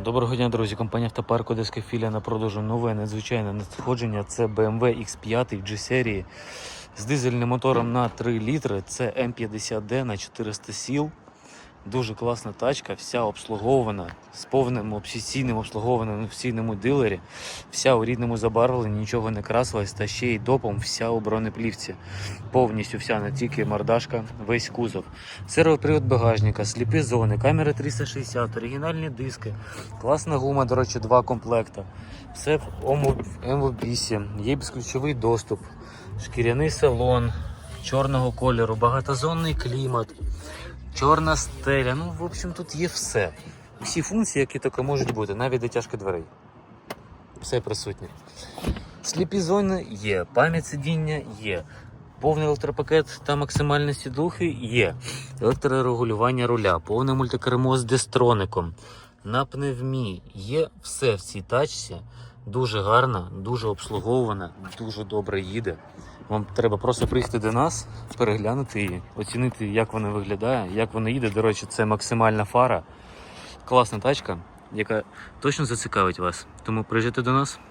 Доброго дня, друзі. Компанія Автопарк Одеська філія на продажу нове надзвичайне надходження. Це BMW X5 G серії з дизельним мотором на 3 літри. Це М50D на 400 сіл. Дуже класна тачка, вся обслугована з повним офіційним обслуговуванням в офіційному дилері. Вся у рідному забарвленні, нічого не красилась, та ще й допом вся у бронеплівці. Повністю вся, не тільки мордашка, весь кузов. Сервопривод багажника, сліпі зони, камера 360, оригінальні диски, класна гума, до речі, два комплекта. Все в МВБісі, є безключовий доступ, шкіряний салон чорного кольору, багатозонний клімат, чорна стеля. Ну, в общем, тут є все. Всі функції, які тільки можуть бути, навіть дотяжка дверей. Все присутнє. Сліпі зони є, пам'ять сидіння є. Повний електропакет та максимальні сідухи є. Електрорегулювання руля, повне мультикермо з дистроником. На пневмі є все в цій тачці. Дуже гарна, дуже обслуговувана, дуже добре їде. Вам треба просто приїхати до нас, переглянути її, оцінити, як вона виглядає, як вона їде. До речі, це максимальна фара. Класна тачка, яка точно зацікавить вас. Тому приїжджайте до нас.